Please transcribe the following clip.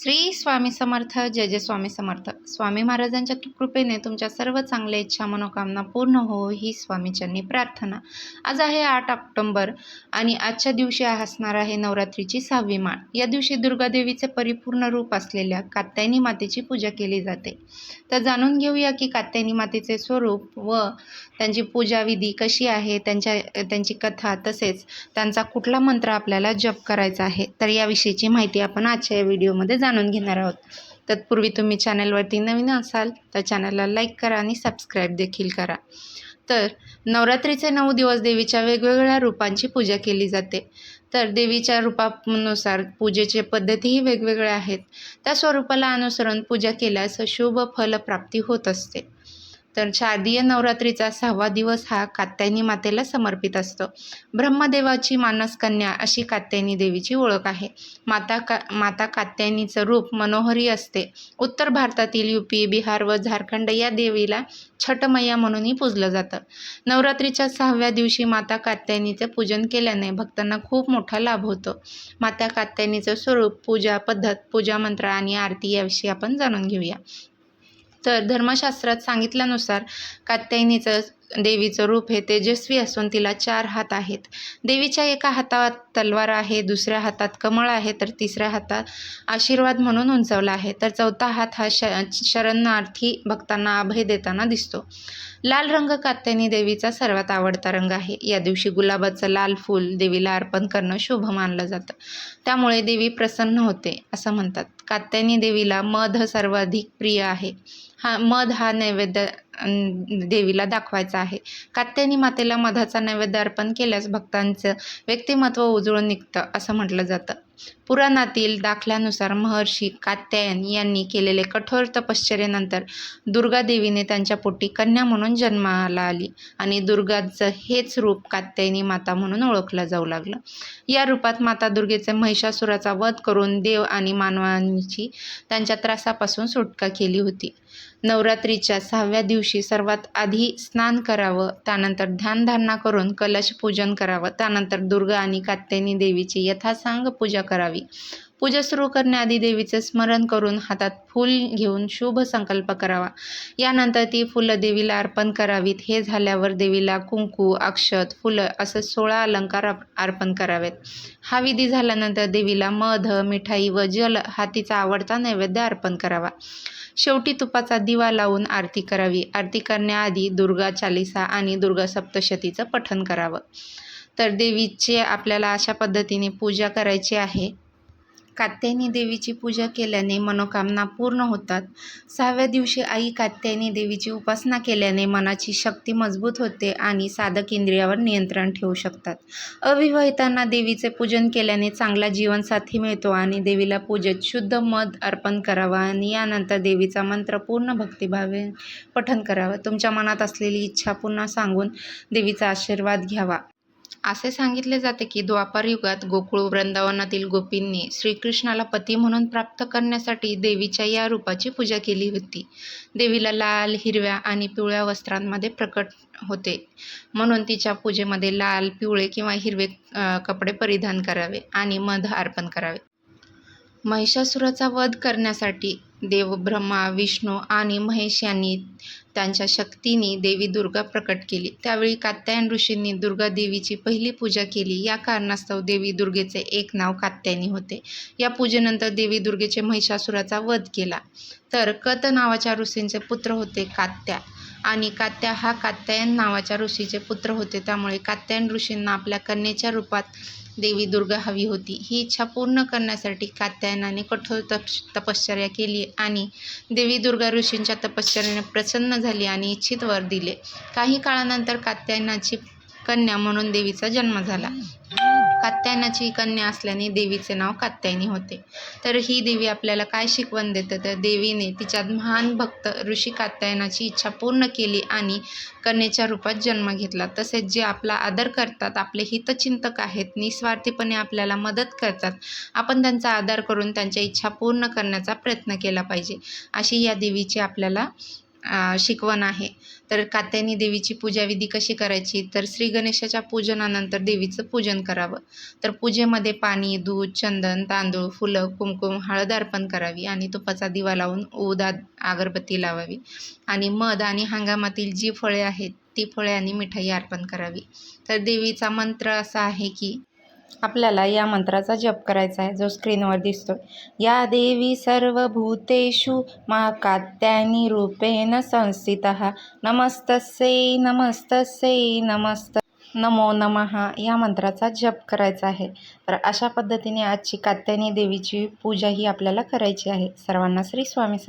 श्री स्वामी समर्थ जय जय स्वामी समर्थ. स्वामी महाराजांच्या कृपेने तुमच्या सर्व चांगल्या इच्छा मनोकामना पूर्ण हो ही स्वामीच्यांनी प्रार्थना. आज आहे आठ ऑक्टोंबर आणि आजच्या दिवशी असणार आहे नवरात्रीची सहावी माळ. या दिवशी दुर्गादेवीचे परिपूर्ण रूप असलेल्या कात्यायनी मातेची पूजा केली जाते. तर जाणून घेऊया की कात्यायनी मातेचे स्वरूप व त्यांची पूजाविधी कशी आहे त्यांच्या त्यांची कथा तसेच त्यांचा कुठला मंत्र आपल्याला जप करायचा आहे तर याविषयीची माहिती आपण आजच्या या व्हिडिओमध्ये जाणून घेणार आहोत. तत्पूर्वी तुम्ही चॅनलवरती नवीन असाल तर चॅनलला लाईक करा आणि सबस्क्राईब देखील करा. तर नवरात्रीचे नऊ दिवस देवीच्या वेगवेगळ्या रूपांची पूजा केली जाते. तर देवीच्या रूपानुसार पूजेचे पद्धतीही वेगवेगळ्या आहेत. त्या स्वरूपाला अनुसरून पूजा केल्यास शुभ फलप्राप्ती होत असते. तर शारदीय नवरात्रीचा सहावा दिवस हा कात्यायनी मातेला समर्पित असतो. ब्रह्मदेवाची मानसकन्या अशी कात्यायनी देवीची ओळख आहे. माता का माता कात्यायनीचं रूप मनोहरी असते. उत्तर भारतातील युपी बिहार व झारखंड या देवीला छटमय्या म्हणूनही पूजलं जातं. नवरात्रीच्या सहाव्या दिवशी माता कात्यायनीचं पूजन केल्याने भक्तांना खूप मोठा लाभ होतो. माता कात्यायनीचं स्वरूप पूजा पद्धत पूजा मंत्र आणि आरती याविषयी आपण जाणून घेऊया. तर धर्मशास्त्रात सांगितल्यानुसार कात्यायनीचं देवीचं रूप हे तेजस्वी असून तिला चार हात आहेत. देवीच्या एका हातात तलवार आहे दुसऱ्या हातात कमळ आहे तर तिसऱ्या हातात आशीर्वाद म्हणून उंचवला आहे. तर चौथा हात हा श शरणार्थी भक्तांना अभय देताना दिसतो. लाल रंग कात्यायनी देवीचा सर्वात आवडता रंग आहे. या दिवशी गुलाबाचं लाल फूल देवीला अर्पण करणं शुभ मानलं जातं. त्यामुळे देवी प्रसन्न होते असं म्हणतात. कात्यायनी देवीला मध सर्वाधिक प्रिय आहे. हा मध हा नैवेद्य देवीला दाखवायचा आहे. कात्यायनी मातेला मधाचा नैवेद्य अर्पण केल्यास भक्तांचं व्यक्तिमत्व उजळून निघतं असं म्हटलं जातं. पुराणातील दाखल्यानुसार महर्षी कात्यायन यांनी केलेले कठोर तपश्चर्येनंतर दुर्गादेवीने त्यांच्या पोटी कन्या म्हणून जन्माला आली आणि दुर्गाचं हेच रूप कात्यायनी माता म्हणून ओळखलं जाऊ लागलं. या रूपात माता दुर्गेचे महिषासुराचा वध करून देव आणि मानवांची त्यांच्या त्रासापासून सुटका केली होती. नवरात्रीच्या सहाव्या दिवशी सर्वात आधी स्नान करावं त्यानंतर ध्यानधारणा करून कलश पूजन करावं त्यानंतर दुर्गा आणि कात्यायनी देवीची यथासांग पूजा करावी. पूजा सुरू करण्याआधी देवीचे स्मरण करून हातात फूल घेऊन शुभ संकल्प करावा. यानंतर ती फुलं देवीला अर्पण करावीत. हे झाल्यावर देवीला कुंकू अक्षत फुलं असं सोळा अलंकार अर्पण करावेत. हा विधी झाल्यानंतर देवीला मध मिठाई व जल हातीचा आवडता नैवेद्य अर्पण करावा. शेवटी तुपाचा दिवा लावून आरती करावी. आरती करण्याआधी दुर्गा चालिसा आणि दुर्गा सप्तशतीचं पठण करावं. तर देवीचे आपल्याला अशा पद्धतीने पूजा करायची आहे. कात्यायनी देवीची पूजा केल्याने मनोकामना पूर्ण होतात. सहाव्या दिवशी आई कात्यायनी देवीची उपासना केल्याने मनाची शक्ती मजबूत होते आणि साधक इंद्रियावर नियंत्रण ठेवू शकतात. अविवाहितांना देवीचे पूजन केल्याने चांगला जीवनसाथी मिळतो आणि देवीला पूजेत शुद्ध मध अर्पण करावा आणि यानंतर देवीचा मंत्र पूर्ण भक्तिभावे पठन करावं. तुमच्या मनात असलेली इच्छा पुन्हा सांगून देवीचा आशीर्वाद घ्यावा. असे सांगितले जाते की द्वापार युगात गोकुळ वृंदावनातील गोपींनी श्रीकृष्णाला पती म्हणून प्राप्त करण्यासाठी देवीच्या या रूपाची पूजा केली होती. देवीला लाल हिरव्या आणि पिवळ्या वस्त्रांमध्ये प्रकट होते. म्हणून तिच्या पूजेमध्ये लाल पिवळे किंवा हिरवे कपडे परिधान करावे आणि मध अर्पण करावे. महिषासुराचा वध करण्यासाठी देव ब्रह्मा विष्णू आणि महेश यांनी त्यांच्या शक्तीने देवी दुर्गा प्रकट केली. त्यावेळी कात्यायन ऋषींनी दुर्गा देवीची पहिली पूजा केली. या कारणास्तव देवी दुर्गेचे एक नाव कात्यायनी होते. या पूजेनंतर देवी दुर्गेचे महिषासुराचा वध केला. तर कत नावाच्या ऋषींचे पुत्र होते कात्या आणि कात्या हा कात्यायन नावाच्या ऋषीचे पुत्र होते. त्यामुळे कात्यायन ऋषींना आपल्या कन्येच्या रूपात देवी दुर्गा हवी होती. ही इच्छा पूर्ण करण्यासाठी कात्यायनाने कठोर तप तपश्चर्या केली आणि देवी दुर्गा ऋषींच्या तपश्चर्याने प्रसन्न झाली आणि इच्छित वर दिले. काही काळानंतर कात्यायनाची कन्या म्हणून देवीचा जन्म झाला. कात्यायनाची कन्या असल्याने देवीचे नाव कात्यायनी होते. तर ही देवी आपल्याला काय शिकवण देते? तर देवीने तिच्यात महान भक्त ऋषी कात्यायनाची इच्छा पूर्ण केली आणि कन्येच्या रूपात जन्म घेतला. तसेच जे आपला आदर करतात आपले हितचिंतक आहेत निस्वार्थीपणे आपल्याला मदत करतात आपण त्यांचा आदर करून त्यांच्या इच्छा पूर्ण करण्याचा प्रयत्न केला पाहिजे. अशी या देवीची आपल्याला शिकवण आहे. तर कात्यायनी देवीची पूजाविधी कशी करायची? तर श्री गणेशाच्या पूजनानंतर देवीचं पूजन करावं. तर पूजेमध्ये पाणी दूध चंदन तांदूळ फुलं कुमकुम हळद अर्पण करावी आणि तुपाचा दिवा लावून उदा अगरबत्ती लावावी. आणि मध आणि हंगामातील जी फळे आहेत ती फळे आणि मिठाई अर्पण करावी. तर देवीचा मंत्र असा आहे की आपल्याला या मंत्राचा जप करायचा आहे जो स्क्रीनवर दिसतो या देवी सर्व भूतेषु महाकात्यानी रूपेण संस्थित. नमस्तस्यै नमस्तस्यै नमस्त नमो नमः. या मंत्राचा जप करायचा आहे. तर अशा पद्धतीने आजची कात्यायनी देवीची पूजा ही आपल्याला करायची आहे. सर्वांना श्री स्वामी